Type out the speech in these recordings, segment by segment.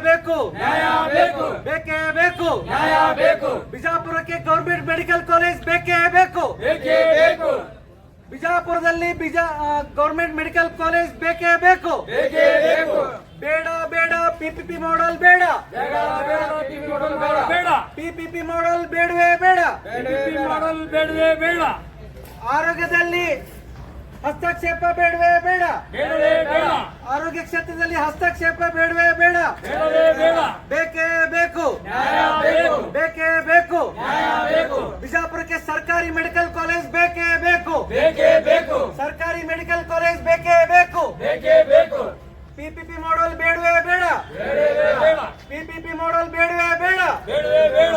ಬೇಕು ನ್ಯಾಯ ಬೇಕು ಬೇಕೇ ಬೇಕು ನ್ಯಾಯ ಬೇಕು ಬಿಜಾಪುರಕ್ಕೆ ಗೌರ್ಮೆಂಟ್ ಮೆಡಿಕಲ್ ಕಾಲೇಜ್ ಬೇಕೇ ಬೇಕು ಬೇಕೇ ಬೇಕು ಬಿಜಾಪುರದಲ್ಲಿ ಬಿಜಾ ಗೌರ್ಮೆಂಟ್ ಮೆಡಿಕಲ್ ಕಾಲೇಜ್ ಬೇಕೇ ಬೇಕು ಬೇಕೇ ಬೇಕು ಬೇಡ ಬೇಡ ಪಿಪಿಪಿ ಮಾಡೆಲ್ ಬೇಡ ಬೇಡ ಬೇಡ ಟಿವಿ ಮಾಡಲ್ ಬೇಡ ಬೇಡ ಪಿಪಿಪಿ ಮಾಡೆಲ್ ಬೇಡವೇ ಬೇಡ ಟಿವಿ ಮಾಡಲ್ ಬೇಡವೇ ಬೇಡ ಆರೋಗ್ಯದಲ್ಲಿ ಹಸ್ತಕ್ಷೇಪ ಬೇಡವೇ ಬೇಡ. ಆರೋಗ್ಯ ಕ್ಷೇತ್ರದಲ್ಲಿ ಹಸ್ತಕ್ಷೇಪ ಬೇಡವೇ ಬೇಡ. ಬೇಕೇ ಬೇಕು. ಬೇಕು. ಬೇಕೇ ಬಿಜಾಪುರಕ್ಕೆ ಸರ್ಕಾರಿ ಮೆಡಿಕಲ್ ಕಾಲೇಜ್ ಬೇಕೇ ಬೇಕು. ಬೇಕೇ ಬೇಕು. ಸರ್ಕಾರಿ ಮೆಡಿಕಲ್ ಕಾಲೇಜ್ ಬೇಕೇ ಬೇಕು. ಬೇಕೇ ಬೇಕು. ಪಿಪಿಪಿ ಮಾಡೆಲ್ ಬೇಡವೇ ಬೇಡ ಬೇಡವೇ ಬೇಡ ಪಿಪಿಪಿ ಮಾಡೆಲ್ ಬೇಡವೇ ಬೇಡ ಬೇಡವೇ ಬೇಡ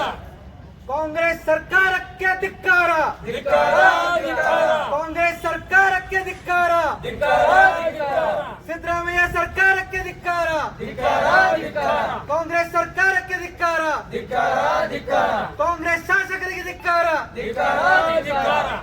ಕಾಂಗ್ರೆಸ್ ಸರ್ಕಾರಕ್ಕೆ ಧಿಕ್ಕಾರ ಧಿಕ್ಕಾರ ಧಿಕ್ಕಾರ ಕಾಂಗ್ರೆಸ್ ಸರ್ಕಾರಕ್ಕೆ ಧಿಕ್ಕಾರ ಧಿಕ್ಕಾರ ಧಿಕ್ಕಾರ ಸಿದ್ದರಾಮಯ್ಯ ಸರ್ಕಾರಕ್ಕೆ ಧಿಕ್ಕಾರ ಧಿಕ್ಕಾರ ಧಿಕ್ಕಾರ ಕಾಂಗ್ರೆಸ್ ಸರ್ಕಾರಕ್ಕೆ ಧಿಕ್ಕಾರ ಧಿಕ್ಕಾರ ಧಿಕ್ಕಾರ ಕಾಂಗ್ರೆಸ್ ಶಾಸಕರಿಗೆ ಧಿಕ್ಕಾರ ಧಿಕ್ಕಾರ ಧಿಕ್ಕಾರ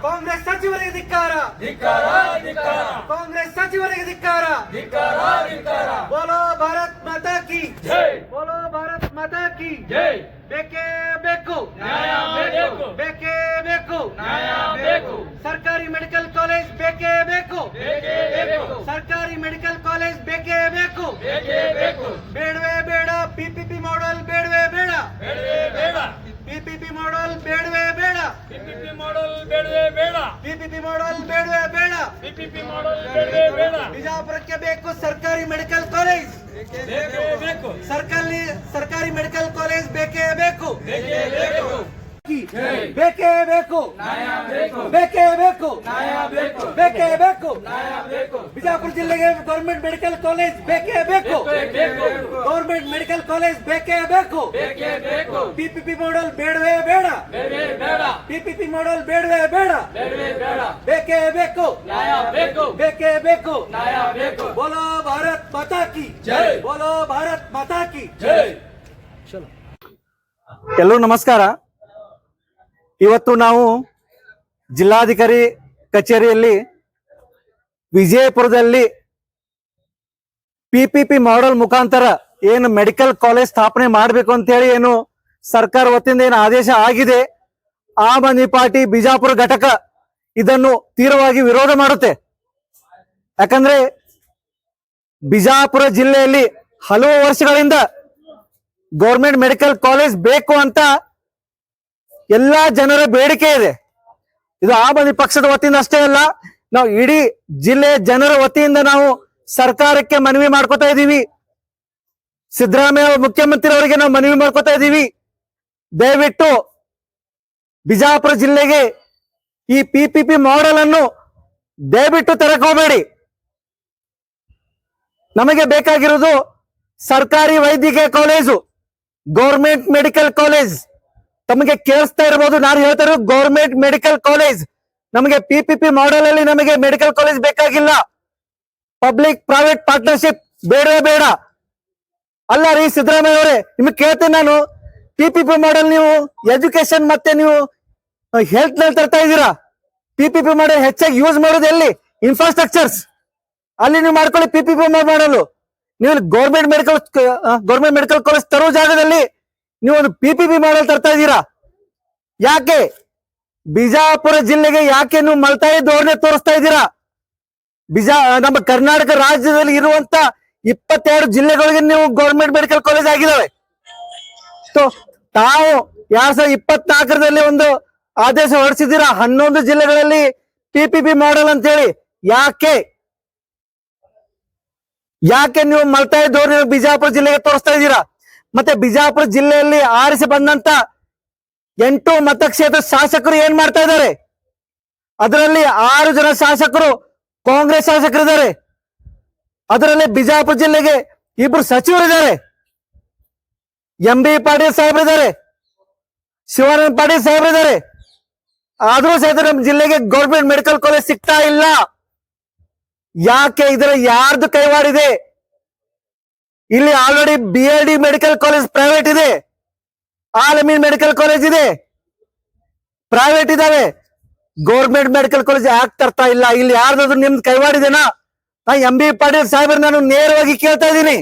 ಕಾಂಗ್ರೆಸ್ ಸಚಿವರಿಗೆ ಧಿಕ್ಕಾರ. ಧಿಕ್ಕಾರ ಧಿಕ್ಕಾರ. ಕಾಂಗ್ರೆಸ್ ಸಚಿವರಿಗೆ ಧಿಕ್ಕಾರ. ಧಿಕ್ಕಾರ ಧಿಕ್ಕಾರ. ಬೋಲೋ ಭಾರತ್ ಮಾತಾ ಕಿ. ಜೈ. ಬೋಲೋ ಭಾರತ್ ಮಾತಾ ಕಿ. ಜೈ. ಬೇಕೇ ಬೇಕು. ನ್ಯಾಯ ಬೇಕು. ಬೇಕೇ ಬೇಕು. ನ್ಯಾಯ ಬೇಕು. ಸರ್ಕಾರಿ ಮೆಡಿಕಲ್ ಕಾಲೇಜ್ ಬೇಕೇ ಬೇಕು. ಬೇಕೇ ಬೇಕು. ಸರ್ಕಾರಿ ಮೆಡಿಕಲ್ ಕಾಲೇಜ್ ಬೇಕೇ ಬೇಕು. ಬೇಕೇ ಬೇಕು. ಬೇಡವೇ ಬೇಡ. ಪಿಪಿಪಿ ಮಾಡೆಲ್ ಬೇಡವೇ ಬೇಡ. ಬೇಡವೇ ಬೇಡ. ಪಿಪಿಪಿ ಮಾಡೆಲ್ ಬೇಡವೇ ಬೇಡ ಮಾಡಲ್ ಬೇಡವೇ ಬೇಡ. ಬಿಪಿಪಿ ಮಾಡೆಲ್ ಬೇಡವೇ ಬೇಡ. ಬಿಪಿಪಿ ಮಾಡಲ್ ಬೇಡವೇ ಬೇಡ. ಬಿಜಾಪುರಕ್ಕೆ ಬೇಕು ಸರ್ಕಾರಿ ಮೆಡಿಕಲ್ ಕಾಲೇಜ್ ಬೇಕೇ ಬೇಕು. ಸರ್ಕಾರಿ ಸರ್ಕಾರಿ ಮೆಡಿಕಲ್ ಕಾಲೇಜ್ ಬೇಕೇ ಬೇಕು. ಬೇಕೇ ಬೇಕು. ಬೇಕೇ ಬೇಕು ನ್ಯಾಯ ಬೇಕು ಬೇಕೇ ಬೇಕು ನ್ಯಾಯ ಬೇಕು ಬೇಕೇ ಬೇಕು ನ್ಯಾಯ ಬೇಕು ಬಿಜಾಪುರ ಜಿಲ್ಲೆಗೆ ಗೌರ್ಮೆಂಟ್ ಮೆಡಿಕಲ್ ಕಾಲೇಜ್ ಬೇಕೇ ಬೇಕು ಬೇಕು ಗೌರ್ಮೆಂಟ್ ಮೆಡಿಕಲ್ ಕಾಲೇಜ್ ಬೇಕೇ ಬೇಕು ಬೇಕೇ ಬೇಕು ಪಿಪಿಪಿ ಮಾಡೆಲ್ ಬೇಡವೇ ಬೇಡ ಬೇಡವೇ ಬೇಡ ಪಿಪಿಪಿ ಮಾಡೆಲ್ ಬೇಡವೇ ಬೇಡ ಬೇಡವೇ ಬೇಡ ಬೇಕೇ ಬೇಕು ನ್ಯಾಯ ಬೇಕು ಬೇಕೇ ಬೇಕು ನ್ಯಾಯ ಬೇಕು ಬೋಲೋ ಭಾರತ್ ಮಾತಾ ಕಿ ಜೈ. ಬೋಲೋ ಭಾರತ್ ಮಾತಾ ಕಿ ಜೈ ಎಲ್ಲರೂ ನಮಸ್ಕಾರ ಇವತ್ತು ನಾವು ಜಿಲ್ಲಾಧಿಕಾರಿ ಕಚೇರಿಯಲ್ಲಿ ವಿಜಯಪುರದಲ್ಲಿ ಪಿಪಿಪಿ ಮಾಡೆಲ್ ಮುಖಾಂತರ ಏನು ಮೆಡಿಕಲ್ ಕಾಲೇಜ್ ಸ್ಥಾಪನೆ ಮಾಡಬೇಕು ಅಂತ ಹೇಳಿ ಏನು ಸರ್ಕಾರ ವತಿಯಿಂದ ಏನು ಆದೇಶ ಆಗಿದೆ, ಆಮ್ ಆದ್ಮಿ ಪಾರ್ಟಿ ಬಿಜಾಪುರ ಘಟಕ ಇದನ್ನು ತೀವ್ರವಾಗಿ ವಿರೋಧ ಮಾಡುತ್ತೆ. ಯಾಕಂದ್ರೆ ಬಿಜಾಪುರ ಜಿಲ್ಲೆಯಲ್ಲಿ ಹಲವು ವರ್ಷಗಳಿಂದ ಗೌರ್ಮೆಂಟ್ ಮೆಡಿಕಲ್ ಕಾಲೇಜ್ ಬೇಕು ಅಂತ ಎಲ್ಲಾ ಜನರ ಬೇಡಿಕೆ ಇದೆ. ಇದು ಆ ಬಂದಿ ಪಕ್ಷದ ವತಿಯಿಂದ ಅಷ್ಟೇ ಅಲ್ಲ, ನಾವು ಇಡೀ ಜಿಲ್ಲೆ ಜನರ ವತಿಯಿಂದ ನಾವು ಸರ್ಕಾರಕ್ಕೆ ಮನವಿ ಮಾಡ್ಕೊತಾ ಇದ್ದೀವಿ. ಸಿದ್ದರಾಮಯ್ಯ ಮುಖ್ಯಮಂತ್ರಿ ಅವರಿಗೆ ನಾವು ಮನವಿ ಮಾಡ್ಕೊತಾ ಇದ್ದೀವಿ. ದಯವಿಟ್ಟು ಬಿಜಾಪುರ ಜಿಲ್ಲೆಗೆ ಈ ಪಿ ಪಿ ಪಿ ಮಾಡೆಲ್ ಅನ್ನು ದಯವಿಟ್ಟು ತೆರಕೋಬೇಡಿ. ನಮಗೆ ಬೇಕಾಗಿರೋದು ಸರ್ಕಾರಿ ವೈದ್ಯಕೀಯ ಕಾಲೇಜು ಗೌರ್ಮೆಂಟ್ ಮೆಡಿಕಲ್ ಕಾಲೇಜ್ ತಮಗೆ ಕೇಳಿಸ್ತಾ ಇರಬಹುದು ನಾನು ಹೇಳ್ತಾ ಇರೋದು ಗೌರ್ಮೆಂಟ್ ಮೆಡಿಕಲ್ ಕಾಲೇಜ್ ನಮಗೆ ಪಿ ಪಿ ಪಿ ಮಾಡೆಲ್ ಅಲ್ಲಿ ನಮಗೆ ಮೆಡಿಕಲ್ ಕಾಲೇಜ್ ಬೇಕಾಗಿಲ್ಲ. ಪಬ್ಲಿಕ್ ಪ್ರೈವೇಟ್ ಪಾರ್ಟ್ನರ್ಶಿಪ್ ಬೇಡವೇ ಬೇಡ. ಅಲ್ಲ ರೀ ಸಿದ್ದರಾಮಯ್ಯ ಅವರೇ, ನಿಮಗೆ ಕೇಳ್ತೇನೆ ನಾನು. ಪಿ ಪಿ ಪಿ ಮಾಡೆಲ್ ನೀವು ಎಜುಕೇಶನ್ ಮತ್ತೆ ನೀವು ಹೆಲ್ತ್ನಲ್ಲಿ ತರ್ತಾ ಇದ್ದೀರಾ? ಪಿ ಪಿ ಪಿ ಮಾಡೆಲ್ ಹೆಚ್ಚಾಗಿ ಯೂಸ್ ಮಾಡೋದು ಎಲ್ಲಿ? ಇನ್ಫ್ರಾಸ್ಟ್ರಕ್ಚರ್ಸ್ ಅಲ್ಲಿ ನೀವು ಮಾಡ್ಕೊಳ್ಳಿ ಪಿ ಪಿ ಪಿ ಮಾಡಲು ನೀವು government medical government medical college ತರೋ ಜಾಗದಲ್ಲಿ ನೀವು ಒಂದು ಪಿ ಪಿ ಪಿ ಮಾಡಲ್ ತರ್ತಾ ಇದ್ದೀರಾ? ಯಾಕೆ? ಬಿಜಾಪುರ ಜಿಲ್ಲೆಗೆ ಯಾಕೆ ನೀವು ಮಲ್ತಾಯಿ ಧೋರಣೆ ತೋರಿಸ್ತಾ ಇದ್ದೀರಾ? ಬಿಜಾ ನಮ್ಮ ಕರ್ನಾಟಕ ರಾಜ್ಯದಲ್ಲಿ ಇರುವಂತ ಇಪ್ಪತ್ತೆರಡು ಜಿಲ್ಲೆಗಳಿಗೆ ನೀವು ಗೌರ್ಮೆಂಟ್ ಮೆಡಿಕಲ್ ಕಾಲೇಜ್ ಆಗಿದಾವೆ ಸೊ ತಾವು ಎರಡ್ ಸಾವಿರದ ಇಪ್ಪತ್ನಾಲ್ಕರಲ್ಲಿ ಒಂದು ಆದೇಶ ಹೊರಡಿಸಿದ್ದೀರಾ? ಹನ್ನೊಂದು ಜಿಲ್ಲೆಗಳಲ್ಲಿ ಪಿ ಪಿ ಪಿ ಮಾಡಲ್ ಅಂತ ಹೇಳಿ ಯಾಕೆ? ಯಾಕೆ ನೀವು ಮಲ್ತಾಯಿ ಧೋರಣೆ ಬಿಜಾಪುರ ಜಿಲ್ಲೆಗೆ ತೋರಿಸ್ತಾ ಇದ್ದೀರಾ? ಮತ್ತೆ ಬಿಜಾಪುರ ಜಿಲ್ಲೆಯಲ್ಲಿ ಆರಿಸಿ ಬಂದಂತ ಎಂಟು ಮತಕ್ಷೇತ್ರ ಶಾಸಕರು ಏನ್ ಮಾಡ್ತಾ ಇದ್ದಾರೆ? ಅದರಲ್ಲಿ ಆರು ಜನ ಶಾಸಕರು ಕಾಂಗ್ರೆಸ್ ಶಾಸಕರಿದ್ದಾರೆ. ಅದರಲ್ಲಿ ಬಿಜಾಪುರ ಜಿಲ್ಲೆಗೆ ಇಬ್ರು ಸಚಿವರಿದ್ದಾರೆ. ಎಂ ಬಿ ಪಾಟೀಲ್ ಸಾಹೇಬರಿದ್ದಾರೆ. ಶಿವಾನಂದ ಪಾಟೀಲ್ ಸಾಹೇಬರಿದ್ದಾರೆ. ಆದರೂ ಸಹಿತ ನಮ್ಮ ಜಿಲ್ಲೆಗೆ ಗೌರ್ಮೆಂಟ್ ಮೆಡಿಕಲ್ ಕಾಲೇಜ್ ಸಿಗ್ತಾ ಇಲ್ಲ. ಯಾಕೆ ಇದರ ಯಾರ್ದು ಕೈವಾಡಿದೆ? ಇಲ್ಲಿ already B L D medical college private ಇದೆ. ಆಲಮೀನ್ ಮೆಡಿಕಲ್ ಕಾಲೇಜ್ ಇದೆ. ಪ್ರೈವೇಟ್ ಇದಾವೆ. ಗೌರ್ಮೆಂಟ್ ಮೆಡಿಕಲ್ ಕಾಲೇಜ್ ಯಾಕೆ ತರ್ತಾ ಇಲ್ಲ? ಇಲ್ಲಿ ಯಾರ್ದಾದ್ರು ನಿಮ್ದು ಕೈವಾಡಿದೆನಾ? ನಾ ಎಂ ಬಿ ಪಾಟೀಲ್ ಸಾಹೇಬ್ರ ನಾನು ನೇರವಾಗಿ ಕೇಳ್ತಾ ಇದ್ದೀನಿ.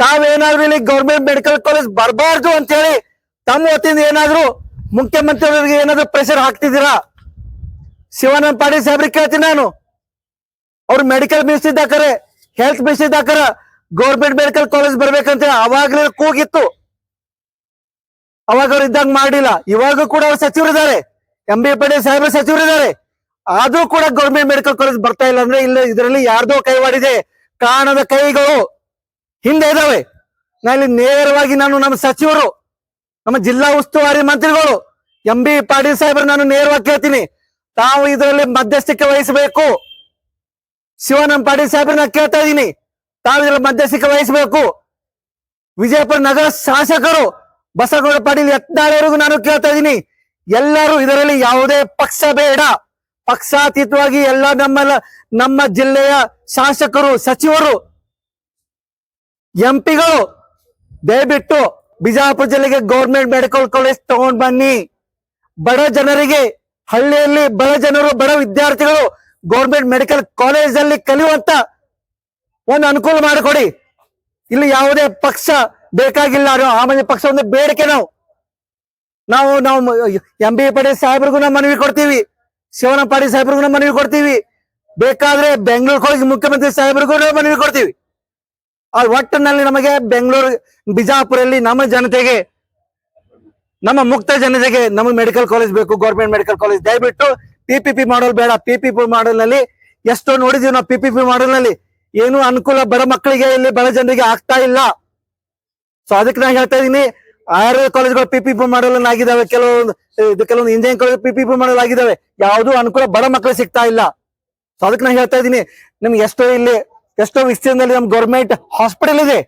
ತಾವೇನಾದ್ರು ಇಲ್ಲಿ ಗೌರ್ಮೆಂಟ್ ಮೆಡಿಕಲ್ ಕಾಲೇಜ್ ಬರಬಾರ್ದು ಅಂತ ಹೇಳಿ ತಮ್ಮ ವತಿಯಿಂದ ಏನಾದ್ರು ಮುಖ್ಯಮಂತ್ರಿಯವರಿಗೆ ಏನಾದ್ರು ಪ್ರೆಷರ್ ಹಾಕ್ತಿದ್ದೀರಾ? ಶಿವಾನಂದ ಪಾಟೀಲ್ ಸಾಹೇಬ್ರಿಗೆ ಕೇಳ್ತೀನಿ ನಾನು. ಅವ್ರು ಮೆಡಿಕಲ್ ಮಿನಿಸ್ಟರ್ ಇದ್ದಾಕರೆ ಹೆಲ್ತ್ ಮಿನಿಸ್ಟರ್ ಇದ್ದಾಕರ ಗೌರ್ಮೆಂಟ್ ಮೆಡಿಕಲ್ ಕಾಲೇಜ್ ಬರ್ಬೇಕಂತ ಅವಾಗ್ಲೇ ಕೂಗಿತ್ತು. ಅವಾಗ ಅವ್ರು ಇದ್ದಂಗ ಮಾಡಿಲ್ಲ. ಇವಾಗ ಕೂಡ ಅವ್ರು ಸಚಿವರಿದ್ದಾರೆ. ಎಂ ಬಿ ಪಾಟೀಲ್ ಸಾಹೇಬ್ರ ಸಚಿವರಿದ್ದಾರೆ. ಆದ್ರೂ ಕೂಡ ಗೌರ್ಮೆಂಟ್ ಮೆಡಿಕಲ್ ಕಾಲೇಜ್ ಬರ್ತಾ ಇಲ್ಲ ಅಂದ್ರೆ ಇಲ್ಲ ಇದರಲ್ಲಿ ಯಾರ್ದೋ ಕೈವಾಡಿದೆ. ಕಾಣದ ಕೈಗಳು ಹಿಂದೆ ಇದಾವೆ. ನಾ ಇಲ್ಲಿ ನೇರವಾಗಿ ನಾನು ನಮ್ಮ ಸಚಿವರು, ನಮ್ಮ ಜಿಲ್ಲಾ ಉಸ್ತುವಾರಿ ಮಂತ್ರಿಗಳು ಎಂ ಬಿ ಪಾಟೀಲ್ ಸಾಹೇಬ್ರು ನಾನು ನೇರವಾಗಿ ಕೇಳ್ತೀನಿ. ತಾವು ಇದರಲ್ಲಿ ಮಧ್ಯಸ್ಥಿಕೆ ವಹಿಸಬೇಕು. ಶಿವಾನಂದ ಪಾಟೀಲ್ ಸಾಹೇಬ್ರನ್ನ ಕೇಳ್ತಾ ಇದ್ದೀನಿ. ತಾವು ಇದರಲ್ಲಿ ಮಧ್ಯಸ್ಥಿಕೆ ವಹಿಸಬೇಕು. ವಿಜಯಪುರ ನಗರ ಶಾಸಕರು ಬಸವಗೌಡ ಪಾಟೀಲ್ ಯತ್ನಾಳವರೆಗೂ ನಾನು ಕೇಳ್ತಾ ಇದ್ದೀನಿ. ಎಲ್ಲರೂ ಇದರಲ್ಲಿ ಯಾವುದೇ ಪಕ್ಷ ಬೇಡ. ಪಕ್ಷಾತೀತವಾಗಿ ಎಲ್ಲ ನಮ್ಮ ನಮ್ಮ ಜಿಲ್ಲೆಯ ಶಾಸಕರು, ಸಚಿವರು, ಎಂಪಿಗಳು, ದಯವಿಟ್ಟು ಬಿಜಾಪುರ ಜಿಲ್ಲೆಗೆ ಗೌರ್ಮೆಂಟ್ ಮೆಡಿಕಲ್ ಕಾಲೇಜ್ ತಗೊಂಡ್ ಬನ್ನಿ. ಬಡ ಜನರಿಗೆ ಹಳ್ಳಿಯಲ್ಲಿ ಬಡ ಜನರು, ಬಡ ವಿದ್ಯಾರ್ಥಿಗಳು ಗೌರ್ಮೆಂಟ್ ಮೆಡಿಕಲ್ ಕಾಲೇಜ್ ಅಲ್ಲಿ ಕಲಿಯುವಂತ ಒಂದು ಅನುಕೂಲ ಮಾಡಿಕೊಡಿ. ಇಲ್ಲಿ ಯಾವುದೇ ಪಕ್ಷ ಬೇಕಾಗಿಲ್ಲ ಆಮೇಲೆ ಪಕ್ಷ ಒಂದು ಬೇಡಿಕೆ ನಾವು. ನಾವು ನಾವು ಎಂ ಬಿ ಪಾಟೀಲ್ ಸಾಹೇಬ್ರಿಗೂ ನಾವು ಮನವಿ ಕೊಡ್ತೀವಿ. ಶಿವನ ಪಾಟೀಲ್ ಸಾಹೇಬ್ರಿಗೂ ನಾವು ಮನವಿ ಕೊಡ್ತೀವಿ. ಬೇಕಾದ್ರೆ ಬೆಂಗಳೂರು ಕಾಲೇಜ್ ಮುಖ್ಯಮಂತ್ರಿ ಸಾಹೇಬ್ರಿಗೂ ನಾವು ಮನವಿ ಕೊಡ್ತೀವಿ. ಆ ಒಟ್ಟಿನಲ್ಲಿ ನಮಗೆ ಬೆಂಗಳೂರು, ಬಿಜಾಪುರಲ್ಲಿ ನಮ್ಮ ಜನತೆಗೆ, ನಮ್ಮ ಮುಕ್ತ ಜನತೆಗೆ ನಮಗೆ ಮೆಡಿಕಲ್ ಕಾಲೇಜ್ ಬೇಕು ಗೌರ್ಮೆಂಟ್ ಮೆಡಿಕಲ್ ಕಾಲೇಜ್ ದಯವಿಟ್ಟು ಪಿ ಪಿ ಪಿ ಮಾಡಲ್ ಬೇಡ. ಪಿ ಪಿ ಪಿ ಎಷ್ಟೋ ನೋಡಿದೀವಿ ನಾವು ಪಿ ಪಿ ಪಿ ಏನು ಅನುಕೂಲ ಬಡ ಮಕ್ಕಳಿಗೆ ಇಲ್ಲಿ ಬಡ ಜನರಿಗೆ ಆಗ್ತಾ ಇಲ್ಲ. ಸೊ ಅದಕ್ಕೆ ನಾನು ಹೇಳ್ತಾ ಇದೀನಿ ಆಯುರ್ವೇದ ಕಾಲೇಜ್ಗಳು ಪಿ ಪಿ ಮಾಡಲ್ ಆಗಿದಾವೆ ಕೆಲವೊಂದು ಕೆಲವೊಂದು engineering college P P model ಆಗಿದಾವೆ ಯಾವುದೂ ಅನುಕೂಲ ಬಡ ಮಕ್ಕಳಿಗೆ ಸಿಗ್ತಾ ಇಲ್ಲ. ಸೊ ಅದಕ್ಕೆ ನಾನು ಹೇಳ್ತಾ ಇದ್ದೀನಿ, ನಿಮ್ಗೆ ಎಷ್ಟೋ ಇಲ್ಲಿ, ಎಷ್ಟೋ ವಿಸ್ತೀರ್ಣದಲ್ಲಿ ನಮ್ ಗೌರ್ಮೆಂಟ್ ಹಾಸ್ಪಿಟಲ್ ಇದೆ.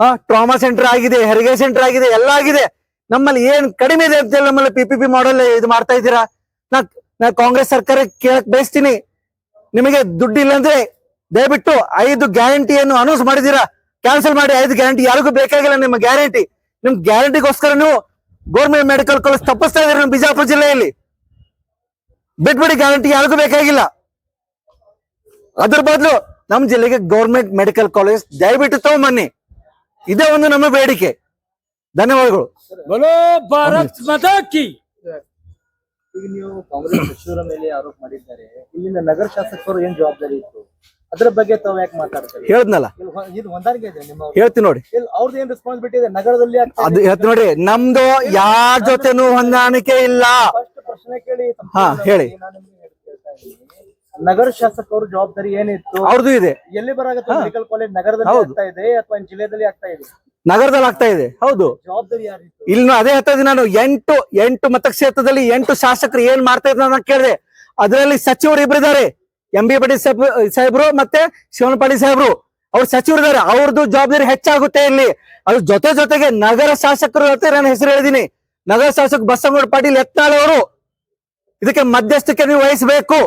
ಹಾ ಟ್ರಾಮಾ ಸೆಂಟರ್ ಆಗಿದೆ ಹೆರಿಗೆ ಸೆಂಟರ್ ಆಗಿದೆ, ಎಲ್ಲ ಆಗಿದೆ. ನಮ್ಮಲ್ಲಿ ಏನ್ ಕಡಿಮೆ ಇದೆ ಅಂತ ಹೇಳಿ ನಮ್ಮಲ್ಲಿ ಪಿ ಪಿ ಪಿ ಮಾಡಲ್ ಇದು ಮಾಡ್ತಾ ಇದ್ದೀರಾ? ನಾ ನಾ ಕಾಂಗ್ರೆಸ್ ಸರ್ಕಾರ ಕೇಳಕ್ ಬಯಸ್ತೀನಿ. ನಿಮಗೆ ದುಡ್ಡು ಇಲ್ಲ ಅಂದ್ರೆ ದಯವಿಟ್ಟು ಐದು ಗ್ಯಾರಂಟಿಯನ್ನು ಅನೌನ್ಸ್ ಮಾಡಿದೀರಾ ಕ್ಯಾನ್ಸಲ್ ಮಾಡಿ ಐದು ಗ್ಯಾರಂಟಿ ಯಾರಿಗೂ ಬೇಕಾಗಿಲ್ಲ ನಿಮ್ಮ ಗ್ಯಾರಂಟಿ ನಿಮ್ ಗ್ಯಾರಂಟಿಗೋಸ್ಕರ ನೀವು ಗೌರ್ಮೆಂಟ್ ಮೆಡಿಕಲ್ ಕಾಲೇಜ್ ತಪ್ಪಿಸ್ತಾ ಇದ್ರಿ ನಮ್ಮ ಬಿಜಾಪುರ ಜಿಲ್ಲೆಯಲ್ಲಿ. ಬಿಟ್ಬಿಡಿ ಗ್ಯಾರಂಟಿ ಯಾರಿಗೂ ಬೇಕಾಗಿಲ್ಲ. ಅದ್ರ ಬದಲು ನಮ್ಮ ಜಿಲ್ಲೆಗೆ ಗೌರ್ಮೆಂಟ್ ಮೆಡಿಕಲ್ ಕಾಲೇಜ್ ದಯವಿಟ್ಟು ತಗೊಂಬನ್ನಿ. ಇದೇ ಒಂದು ನಮ್ಮ ಬೇಡಿಕೆ. ಧನ್ಯವಾದಗಳು. ಈಗ ನೀವು ಕಾಂಗ್ರೆಸ್ ಸಚಿವರ ಮೇಲೆ ಆರೋಪ ಮಾಡಿದ್ದಾರೆ. ಇಲ್ಲಿನ ನಗರ ಶಾಸಕರು ಏನ್ ಜವಾಬ್ದಾರಿ ಇತ್ತು? ಅದ್ರ ಬಗ್ಗೆ ತಾವ್ ಯಾಕೆ ಮಾತಾಡ್ತಾರೆ? ಹೇಳದ್ನಲ್ಲ. ಇದು ಹೊಂದಾಣಿಕೆ ಇದೆ ನಿಮ್ಮ ಹೇಳ್ತೀನಿ ನೋಡಿ. ಅವ್ರದ್ದು ಏನ್ ರೆಸ್ಪಾನ್ಸಿಬಿಲಿಟಿ ಇದೆ? ನಗರದಲ್ಲಿ ಅದು ಹೇಳ್ತೀನಿ ನೋಡಿ. ನಮ್ದು ಯಾರ ಜೊತೆನೂ ಹೊಂದಾಣಿಕೆ ಇಲ್ಲ. ಫಸ್ಟ್ ಪ್ರಶ್ನೆ ಕೇಳಿ ಹಾ, ಹೇಳಿ. ನಗರ ಶಾಸಕರು ಜವಾಬ್ದಾರಿ ಏನಿತ್ತು? ಅವ್ರದ್ದು ಇದೆ. ಎಲ್ಲಿ ಬರಾಗತ್ತೆ ಮೆಡಿಕಲ್ ಕಾಲೇಜ್ ನಗರದಲ್ಲಿ. ಆಗ್ತಾ ಇದೆ ಅಥವಾ ಜಿಲ್ಲೆಯಲ್ಲಿ ಆಗ್ತಾ ಇದೆ? ನಗರದಲ್ಲಿ ಆಗ್ತಾ ಇದೆ. ಹೌದು. ಜವಾಬ್ದಾರಿ ಇಲ್ಲಿ ಅದೇ ಹೇಳ್ತಾ ಇದ್ದೀನಿ ನಾನು. ಎಂಟು ಎಂಟು ಮತಕ್ಷೇತ್ರದಲ್ಲಿ ಎಂಟು ಶಾಸಕರು ಏನ್ ಮಾಡ್ತಾ ಇದ್ರು ನಾನು ಕೇಳಿದೆ. ಅದರಲ್ಲಿ ಸಚಿವರು ಇಬ್ಬರಿದ್ದಾರೆ ಎಂ ಬಿ ಪಾಟೀಲ್ ಸಾಹೇಬ್ ಸಾಹೇಬ್ರು ಮತ್ತೆ ಶಿವನ್ ಪಾಟೀಲ್ ಸಾಹೇಬ್ರು. ಅವ್ರು ಸಚಿವರಿದ್ದಾರೆ ಅವ್ರದ್ದು ಜವಾಬ್ದಾರಿ ಹೆಚ್ಚಾಗುತ್ತೆ ಇಲ್ಲಿ. ಅದ್ರ ಜೊತೆ ಜೊತೆಗೆ ನಗರ ಶಾಸಕರು ಅಂತ ನಾನು ಹೆಸರು ಹೇಳಿದೀನಿ. ನಗರ ಶಾಸಕ ಬಸವನಗೌಡ ಪಾಟೀಲ್ ಎತ್ನಾಳ್ ಅವರು ಇದಕ್ಕೆ ಮಧ್ಯಸ್ಥಿಕೆ ನೀವು ವಹಿಸಬೇಕು.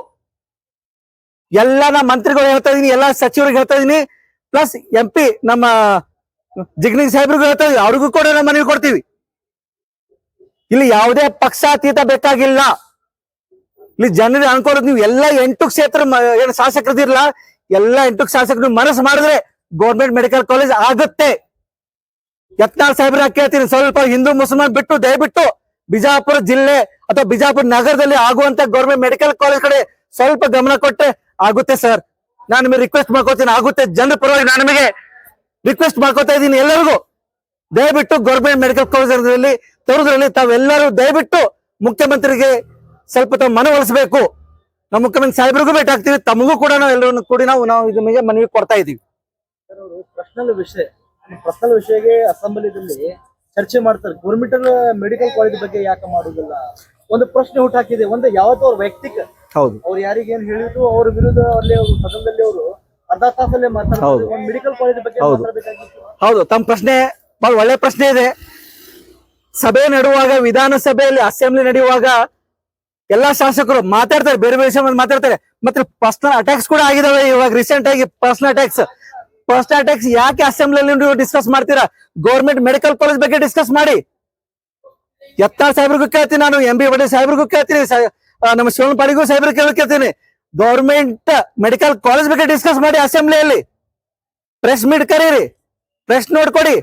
ಎಲ್ಲ ನಾ ಮಂತ್ರಿಗಳು ಹೇಳ್ತಾ ಇದೀನಿ, ಎಲ್ಲ ಸಚಿವರಿಗೆ ಹೇಳ್ತಾ ಇದೀನಿ. ಪ್ಲಸ್ ಎಂ ಪಿ ನಮ್ಮ ಜಿಗ್ನಿ ಸಾಹೇಬ್ರಿಗೂ ಹೇಳ್ತಾ ಇದೀವಿ ಅವ್ರಿಗೂ ಕೂಡ ನಾವು ಮನವಿ ಕೊಡ್ತೀವಿ. ಇಲ್ಲಿ ಯಾವುದೇ ಪಕ್ಷಾತೀತ ಬೇಕಾಗಿಲ್ಲ. ಇಲ್ಲಿ ಜನರಿಗೆ ಅನ್ಕೊಳ್ಳೋದು ನೀವು ಎಲ್ಲ ಎಂಟು ಕ್ಷೇತ್ರ ಏನು ಶಾಸಕರದಿರಲ್ಲ ಎಲ್ಲ ಎಂಟು ಶಾಸಕರು ಮನಸ್ಸು ಮಾಡಿದ್ರೆ ಗೌರ್ಮೆಂಟ್ ಮೆಡಿಕಲ್ ಕಾಲೇಜ್ ಆಗುತ್ತೆ. ಯತ್ನಾಳ್ ಸಾಹೇಬ್ರ ಕೇಳ್ತೀನಿ, ಸ್ವಲ್ಪ ಹಿಂದೂ ಮುಸಲ್ಮಾನ್ ಬಿಟ್ಟು ದಯವಿಟ್ಟು ಬಿಜಾಪುರ ಜಿಲ್ಲೆ ಅಥವಾ ಬಿಜಾಪುರ ನಗರದಲ್ಲಿ ಆಗುವಂತ ಗೌರ್ಮೆಂಟ್ ಮೆಡಿಕಲ್ ಕಾಲೇಜ್ ಕಡೆ ಸ್ವಲ್ಪ ಗಮನ ಕೊಟ್ಟೆ ಆಗುತ್ತೆ ಸರ್ ನಾನು ನಿಮಗೆ ರಿಕ್ವೆಸ್ಟ್ ಮಾಡ್ಕೋತೀನಿ, ಆಗುತ್ತೆ. ಜನರ ಪರವಾಗಿ ನಾನು ನಿಮಗೆ ರಿಕ್ವೆಸ್ಟ್ ಮಾಡ್ಕೋತಾ ಇದ್ದೀನಿ ಎಲ್ಲರಿಗೂ. ದಯವಿಟ್ಟು ಗೌರ್ಮೆಂಟ್ ಮೆಡಿಕಲ್ ಕಾಲೇಜ್ ತರುವುದರಲ್ಲಿ ತಾವೆಲ್ಲರೂ ದಯವಿಟ್ಟು ಮುಖ್ಯಮಂತ್ರಿಗೆ ಸ್ವಲ್ಪ ತಾವು ಮನವೊಲಿಸಬೇಕು ನಮ್ಮ ಮುಖ್ಯಮಂತ್ರಿ ಸಾಹೇಬ್ರಿಗೂ ಭೇಟಿ ಆಗ್ತೀವಿ. ತಮಗೂ ಕೂಡ ನಾವು ಎಲ್ಲರನ್ನು ಕೂಡಿ ನಾವು ನಾವು ಇದು ನಿಮಗೆ ಮನವಿ ಕೊಡ್ತಾ ಇದೀವಿ ಪರ್ಸನಲ್ ವಿಷಯ ಪರ್ಸನಲ್ ವಿಷಯಗೆ ಅಸೆಂಬ್ಲಿದಲ್ಲಿ ಚರ್ಚೆ ಮಾಡ್ತಾರೆ. ಗೌರ್ಮೆಂಟ್ ಮೆಡಿಕಲ್ ಕಾಲೇಜ್ ಬಗ್ಗೆ ಯಾಕೆ ಮಾಡುದಿಲ್ಲ? ಒಂದು ಪ್ರಶ್ನೆ ಹುಟ್ಟಾಕಿದೆ ಒಂದು ಯಾವತ್ತೋ ಅವ್ರ ವೈಯಕ್ತಿಕ ಹೌದು. ಅವ್ರು ಯಾರಿಗೆ ಏನ್ ಹೇಳಿದ್ರು ಅವ್ರ ವಿರುದ್ಧ ಅಲ್ಲಿ ಅವ್ರು ಸದನದಲ್ಲಿ ಅವರು ಅರ್ಧ ತಾಸಲ್ಲೇ ಮಾತಾಡ್ತಾರೆ. ಒಂದು ಮೆಡಿಕಲ್ ಕಾಲೇಜ್ ಬಗ್ಗೆ. ಮಾತಾಡಬೇಕಾಗಿತ್ತು. ಹೌದು. ತಮ್ಮ ಪ್ರಶ್ನೆ ಬಹಳ ಒಳ್ಳೆ ಪ್ರಶ್ನೆ ಇದೆ. ಸಭೆ ನಡೆಯುವಾಗ ವಿಧಾನಸಭೆಯಲ್ಲಿ ಅಸೆಂಬ್ಲಿ ನಡೆಯುವಾಗ ಎಲ್ಲಾ ಶಾಸಕರು ಮಾತಾಡ್ತಾರೆ, ಬೇರೆ ಬೇರೆ ವಿಷಯ ಮಾತಾಡ್ತಾರೆ. ಮತ್ತೆ ಪರ್ಸನಲ್ ಅಟ್ಯಾಕ್ಸ್ ಕೂಡ ಆಗಿದಾವೆ ಇವಾಗ ರೀಸೆಂಟ್ ಆಗಿ ಪರ್ಸನಲ್ ಅಟ್ಯಾಕ್ಸ್ ಪರ್ಸನಲ್ ಅಟ್ಯಾಕ್ಸ್ ಯಾಕೆ ಅಸೆಂಬ್ಲಿಯಲ್ಲಿ ನೀವು ಡಿಸ್ಕಸ್ ಮಾಡ್ತೀರಾ? ಗೌರ್ಮೆಂಟ್ ಮೆಡಿಕಲ್ ಕಾಲೇಜ್ ಬಗ್ಗೆ ಡಿಸ್ಕಸ್ ಮಾಡಿ. ಯತ್ನಾಳ್ ಸಾಹೇಬ್ರಿಗೂ ಕೇಳ್ತೀನಿ ನಾನು ಎಂ ಬಿ ಪಾಟೀಲ್ ಸಾಹೇಬ್ರಿಗೂ ಕೇಳ್ತೀನಿ ನಮ್ಮ ಶಿವನಪಾಡಿಗೂ ಸಾಹೇಬ್ರಿಗೆ ಕೇಳ್ತೀನಿ. ಗೌರ್ಮೆಂಟ್ ಮೆಡಿಕಲ್ ಕಾಲೇಜ್ ಬಗ್ಗೆ ಡಿಸ್ಕಸ್ ಮಾಡಿ ಅಸೆಂಬ್ಲಿಯಲ್ಲಿ ಪ್ರೆಸ್ ಮೀಟ್ ಕರೀರಿ. ಪ್ರೆಸ್ ನೋಡ್ಕೊಡಿ.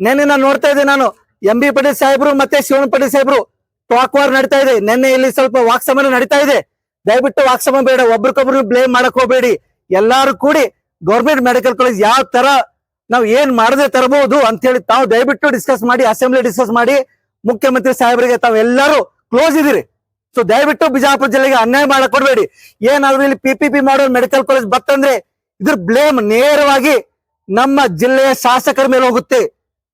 ನೆನ್ನೆ ನಾನು ನೋಡ್ತಾ ಇದ್ದೀನಿ ನಾನು ಎಂ ಬಿ ಪಟೇಲ್ ಸಾಹೇಬ್ರು ಮತ್ತೆ ಶಿವನ್ ಪಟೇಲ್ ಸಾಹೇಬ್ರು. ಟಾಕ್ ವಾರ್ ನಡೀತಾ ಇದೆ. ನಿನ್ನೆ ಇಲ್ಲಿ ಸ್ವಲ್ಪ ವಾಕ್ಸಮನ ನಡೀತಾ ಇದೆ. ದಯವಿಟ್ಟು ವಾಕ್ಸಮ ಬೇಡ. ಒಬ್ರಿಗೊಬ್ರು ಬ್ಲೇಮ್ ಮಾಡಕ್ ಹೋಗ್ಬೇಡಿ. ಎಲ್ಲಾರು ಕೂಡಿ ಗೌರ್ಮೆಂಟ್ ಮೆಡಿಕಲ್ ಕಾಲೇಜ್ ಯಾವ ತರ ನಾವು ಏನ್ ಮಾಡದೆ ತರಬಹುದು ಅಂತ ಹೇಳಿ ತಾವು ದಯವಿಟ್ಟು ಡಿಸ್ಕಸ್ ಮಾಡಿ ಅಸೆಂಬ್ಲಿ ಡಿಸ್ಕಸ್ ಮಾಡಿ, ಮುಖ್ಯಮಂತ್ರಿ ಸಾಹೇಬರಿಗೆ ತಾವೆಲ್ಲರೂ ಕ್ಲೋಸ್ ಇದೀರಿ ಸೊ ದಯವಿಟ್ಟು ಬಿಜಾಪುರ ಜಿಲ್ಲೆಗೆ ಅನ್ಯಾಯ ಮಾಡಕ್ ಕೊಡ್ಬೇಡಿ ಏನಾದ್ರು ಇಲ್ಲಿ ಪಿ ಪಿ ಪಿ ಮಾಡೋ ಮೆಡಿಕಲ್ ಕಾಲೇಜ್ ಬತ್ತಂದ್ರೆ ಇದ್ರ ಬ್ಲೇಮ್ ನೇರವಾಗಿ ನಮ್ಮ ಜಿಲ್ಲೆಯ ಶಾಸಕರ ಮೇಲೆ ಹೋಗುತ್ತೆ.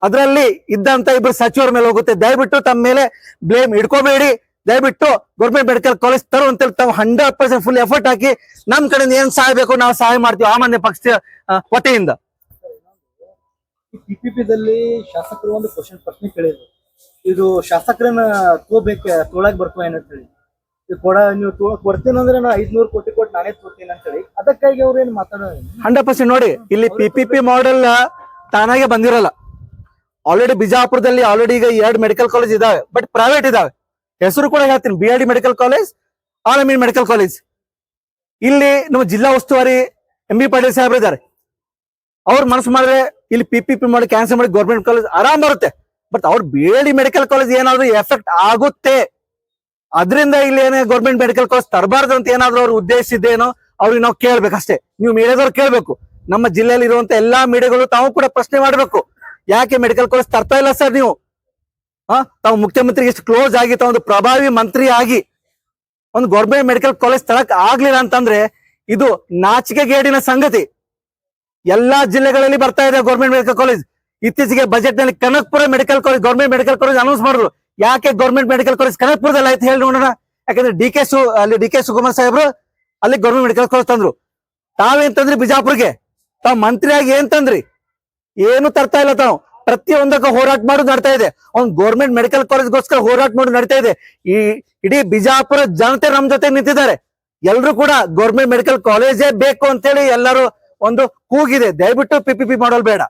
ಅದರಲ್ಲಿ ಇದ್ದಂತ ಇಬ್ರು ಸಚಿವರ ಮೇಲೆ ಹೋಗುತ್ತೆ. ದಯವಿಟ್ಟು ತಮ್ಮ ಮೇಲೆ ಬ್ಲೇಮ್ ಇಟ್ಕೋಬೇಡಿ. ದಯವಿಟ್ಟು ಗೌರ್ಮೆಂಟ್ ಮೆಡಿಕಲ್ ಕಾಲೇಜ್ ತರು ಅಂತ ತಾವು ಹಂಡ್ರೆಡ್ ಪರ್ಸೆಂಟ್ ಫುಲ್ ಎಫರ್ಟ್ ಹಾಕಿ ನಮ್ ಕಡೆಯಿಂದ ಏನ್ ಸಹಾಯ ಬೇಕು ನಾವು ಸಹಾಯ ಮಾಡ್ತೀವಿ ಆಮಾನ್ಯ ಪಕ್ಷ ವತಿಯಿಂದ. ಪಿಪಿಪಿ ದಲ್ಲಿ ಶಾಸಕರು ಒಂದು ಕ್ವಶನ್ ಪ್ರಶ್ನೆ ಕೇಳಿದ್ರು. ಇದು ಶಾಸಕರನ್ನ ತೋಬೇಕ ತೊಳಕ್ ಬರ್ಕೋ ಏನಂತ ಹೇಳಿ. ಇದು ಕೊಡ ನೀವು ತೋ- ಕೊಡ್ತೀನಂದ್ರೆ ನಾ ಐದ್ನೂರು ಕೋಟಿ ಕೊಟ್ಟು ನಾನೇ ತೋರ್ತೀನಿ ಅಂತ ಹೇಳಿ. ಅದಕ್ಕಾಗಿ ಅವ್ರು ಏನ್ ಮಾತಾಡೋದು? ಹಂಡ್ರೆಡ್ ಪರ್ಸೆಂಟ್ ನೋಡಿ ಇಲ್ಲಿ ಪಿಪಿಪಿ ಪಿ ಪಿ ಮಾಡೆಲ್ ತಾನಾಗೆ ಬಂದಿರಲ್ಲ. ಆಲ್ರೆಡಿ ಬಿಜಾಪುರದಲ್ಲಿ ಆಲ್ರೆಡಿ ಈಗ ಎರಡು ಮೆಡಿಕಲ್ ಕಾಲೇಜ್ ಇದಾವೆ ಬಟ್ ಪ್ರೈವೇಟ್ ಇದಾವೆ. ಹೆಸರು ಕೂಡ ಹೇಳ್ತೀನಿ B D medical college Al Alameen medical college ಇಲ್ಲಿ ನಮ್ಮ ಜಿಲ್ಲಾ ಉಸ್ತುವಾರಿ ಎಂ ಬಿ ಪಾಟೀಲ್ ಸಾಹೇಬ್ರು ಇದ್ದಾರೆ. ಅವ್ರು ಮನಸ್ಸು ಮಾಡಿದ್ರೆ ಇಲ್ಲಿ ಪಿ ಪಿ ಪಿ ಮಾಡಿ ಕ್ಯಾನ್ಸಲ್ ಮಾಡಿ ಗೌರ್ಮೆಂಟ್ ಕಾಲೇಜ್ ಆರಾಮ್ ಬರುತ್ತೆ. ಬಟ್ ಅವ್ರು ಬಿ ಡಿ ಮೆಡಿಕಲ್ ಕಾಲೇಜ್ ಏನಾದ್ರು ಎಫೆಕ್ಟ್ ಆಗುತ್ತೆ. ಅದರಿಂದ ಇಲ್ಲಿ ಏನೇ ಗೌರ್ಮೆಂಟ್ ಮೆಡಿಕಲ್ ಕಾಲೇಜ್ ತರಬಾರ್ದು ಅಂತ ಏನಾದ್ರು ಅವ್ರ ಉದ್ದೇಶ ಇದೇನೋ ಅವ್ರಿಗೆ ನಾವು ಕೇಳ್ಬೇಕಷ್ಟೇ. ನೀವು ಮೀಡಿಯಾದವ್ರು ಕೇಳಬೇಕು. ನಮ್ಮ ಜಿಲ್ಲೆಯಲ್ಲಿ ಇರುವಂತ ಎಲ್ಲಾ ಮೀಡಿಯಾಗಳು ತಾವು ಕೂಡ ಪ್ರಶ್ನೆ ಮಾಡಬೇಕು. ಯಾಕೆ ಮೆಡಿಕಲ್ ಕಾಲೇಜ್ ತರ್ತಾ ಇಲ್ಲ ಸರ್ ನೀವು? ಹಾ? ತಾವು ಮುಖ್ಯಮಂತ್ರಿಗೆ ಎಷ್ಟು ಕ್ಲೋಸ್ ಆಗಿ, ತಾವೊಂದು ಪ್ರಭಾವಿ ಮಂತ್ರಿ ಆಗಿ ಒಂದು ಗೌರ್ಮೆಂಟ್ ಮೆಡಿಕಲ್ ಕಾಲೇಜ್ ತರಕ್ ಆಗ್ಲಿಲ್ಲ ಅಂತಂದ್ರೆ ಇದು ನಾಚಿಕೆಗೇಡಿನ ಸಂಗತಿ. ಎಲ್ಲಾ ಜಿಲ್ಲೆಗಳಲ್ಲಿ ಬರ್ತಾ ಇದೆ ಗೌರ್ಮೆಂಟ್ ಮೆಡಿಕಲ್ ಕಾಲೇಜ್ ಇತ್ತೀಚೆಗೆ ಬಜೆಟ್ನಲ್ಲಿ Kanakapura medical college government medical college announce ಮಾಡಿದ್ರು. ಯಾಕೆ ಗೌರ್ಮೆಂಟ್ ಮೆಡಿಕಲ್ ಕಾಲೇಜ್ ಕನಕ್ಪುರದಲ್ಲಿ ಆಯ್ತು ಹೇಳಿ ನೋಡೋಣ. ಯಾಕಂದ್ರೆ ಡಿ ಕೆ ಸು ಅಲ್ಲಿ ಡಿ ಕೆ ಸುಕುಮಾರ್ ಸಾಹೇಬ್ರು ಅಲ್ಲಿ ಗೌರ್ಮೆಂಟ್ ಮೆಡಿಕಲ್ ಕಾಲೇಜ್ ತಂದ್ರು. ತಾವೇನ್ ತಂದ್ರಿ ಬಿಜಾಪುರ್ಗೆ? ತಾವ್ ಮಂತ್ರಿಯಾಗಿ ಏನ್ ತಂದ್ರಿ? ಏನು ತರ್ತಾ ಇಲ್ಲ ತಾವು. ಪ್ರತಿಯೊಂದಕ್ಕೂ ಹೋರಾಟ ಮಾಡೋದು ನಡ್ತಾ ಇದೆ. ಅವ್ನ್ ಗೌರ್ಮೆಂಟ್ ಮೆಡಿಕಲ್ ಕಾಲೇಜ್ಗೋಸ್ಕರ ಹೋರಾಟ ಮಾಡೋದು ನಡೀತಾ ಇದೆ. ಈ ಇಡೀ ಬಿಜಾಪುರ ಜನತೆ ನಮ್ ಜೊತೆ ನಿಂತಿದ್ದಾರೆ. ಎಲ್ರು ಕೂಡ ಗೌರ್ಮೆಂಟ್ ಮೆಡಿಕಲ್ ಕಾಲೇಜೇ ಬೇಕು ಅಂತೇಳಿ ಎಲ್ಲರೂ ಒಂದು ಕೂಗಿದೆ. ದಯವಿಟ್ಟು ಪಿಪಿಪಿ ಮಾಡೋಲ್ ಬೇಡ.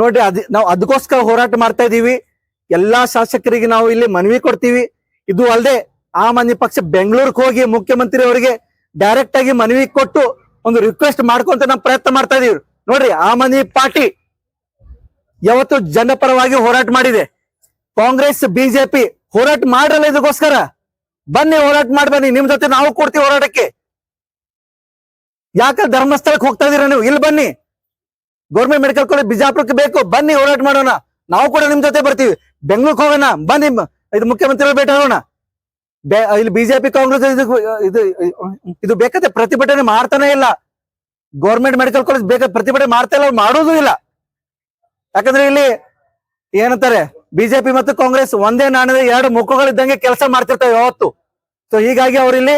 ನೋಡ್ರಿ ಅದ್ ನಾವು ಅದಕ್ಕೋಸ್ಕರ ಹೋರಾಟ ಮಾಡ್ತಾ ಇದೀವಿ. ಎಲ್ಲಾ ಶಾಸಕರಿಗೆ ನಾವು ಇಲ್ಲಿ ಮನವಿ ಕೊಡ್ತೀವಿ. ಇದು ಅಲ್ಲದೆ ಆಮ್ ಆದ್ಮಿ ಪಕ್ಷ ಬೆಂಗಳೂರಿಗೆ ಹೋಗಿ ಮುಖ್ಯಮಂತ್ರಿ ಅವರಿಗೆ ಡೈರೆಕ್ಟ್ ಆಗಿ ಮನವಿ ಕೊಟ್ಟು ಒಂದು ರಿಕ್ವೆಸ್ಟ್ ಮಾಡ್ಕೊಂತ ನಾವು ಪ್ರಯತ್ನ ಮಾಡ್ತಾ ಇದೀವಿ. ನೋಡ್ರಿ, ಆ ಆದ್ಮಿ ಪಾರ್ಟಿ ಯಾವತ್ತು ಜನಪರವಾಗಿ ಹೋರಾಟ ಮಾಡಿದೆ. ಕಾಂಗ್ರೆಸ್ ಬಿಜೆಪಿ ಹೋರಾಟ ಮಾಡಲ್ಲ ಇದಕ್ಕೋಸ್ಕರ ಬನ್ನಿ, ಹೋರಾಟ ಮಾಡಿ ಬನ್ನಿ. ನಿಮ್ ಜೊತೆ ನಾವು ಕೊಡ್ತೀವಿ ಹೋರಾಟಕ್ಕೆ. ಯಾಕೆ ಧರ್ಮಸ್ಥಳಕ್ಕೆ ಹೋಗ್ತಾ ಇದೀರ ನೀವು? ಇಲ್ಲಿ ಬನ್ನಿ. ಗೌರ್ಮೆಂಟ್ ಮೆಡಿಕಲ್ ಕಾಲೇಜ್ ಬಿಜಾಪುರಕ್ಕೆ ಬೇಕು. ಬನ್ನಿ, ಹೋರಾಟ ಮಾಡೋಣ. ನಾವು ಕೂಡ ನಿಮ್ ಜೊತೆ ಬರ್ತೀವಿ. ಬೆಂಗಳೂರಿಗೆ ಹೋಗೋಣ. ಬನ್ನಿ ಇದು ಮುಖ್ಯಮಂತ್ರಿಗಳು ಭೇಟಿ ಆಗೋಣ. ಇಲ್ಲಿ ಬಿಜೆಪಿ ಕಾಂಗ್ರೆಸ್ ಇದು ಇದು ಬೇಕಂತೆ ಪ್ರತಿಭಟನೆ ಮಾಡ್ತಾನೆ ಇಲ್ಲ. ಗೌರ್ಮೆಂಟ್ ಮೆಡಿಕಲ್ ಕಾಲೇಜ್ ಬೇಕಾದ ಪ್ರತಿಭಟನೆ ಮಾಡ್ತಾ ಇಲ್ಲ, ಮಾಡೋದು ಇಲ್ಲ. ಯಾಕಂದ್ರೆ ಇಲ್ಲಿ ಏನಂತಾರೆ? ಬಿಜೆಪಿ ಮತ್ತು ಕಾಂಗ್ರೆಸ್ ಒಂದೇ ನಾಣ್ಯದ ಎರಡು ಮುಖಗಳಿದ್ದಂಗೆ ಕೆಲಸ ಮಾಡ್ತಿರ್ತಾವೆ ಯಾವತ್ತು. ಸೊ ಹೀಗಾಗಿ ಅವರಿಲ್ಲಿ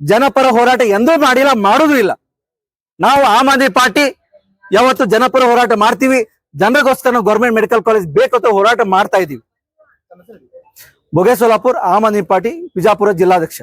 ಜನಪರ ಹೋರಾಟ ಎಂದೂ ಮಾಡಿಲ್ಲ, ಮಾಡುದು ಇಲ್ಲ. ನಾವು ಆಮ್ ಆದ್ಮಿ ಪಾರ್ಟಿ ಯಾವತ್ತು ಜನಪರ ಹೋರಾಟ ಮಾಡ್ತೀವಿ. ಜನರಿಗೋಸ್ಕರ ನಾವು ಗೌರ್ಮೆಂಟ್ ಮೆಡಿಕಲ್ ಕಾಲೇಜ್ ಬೇಕಂತ ಹೋರಾಟ ಮಾಡ್ತಾ ಇದೀವಿ ಬೊಗೆ ಸೋಲಾಪುರ್ ಆಮ್ ಆದ್ಮಿ ಪಾರ್ಟಿ ಬಿಜಾಪುರ ಜಿಲ್ಲಾಧ್ಯಕ್ಷ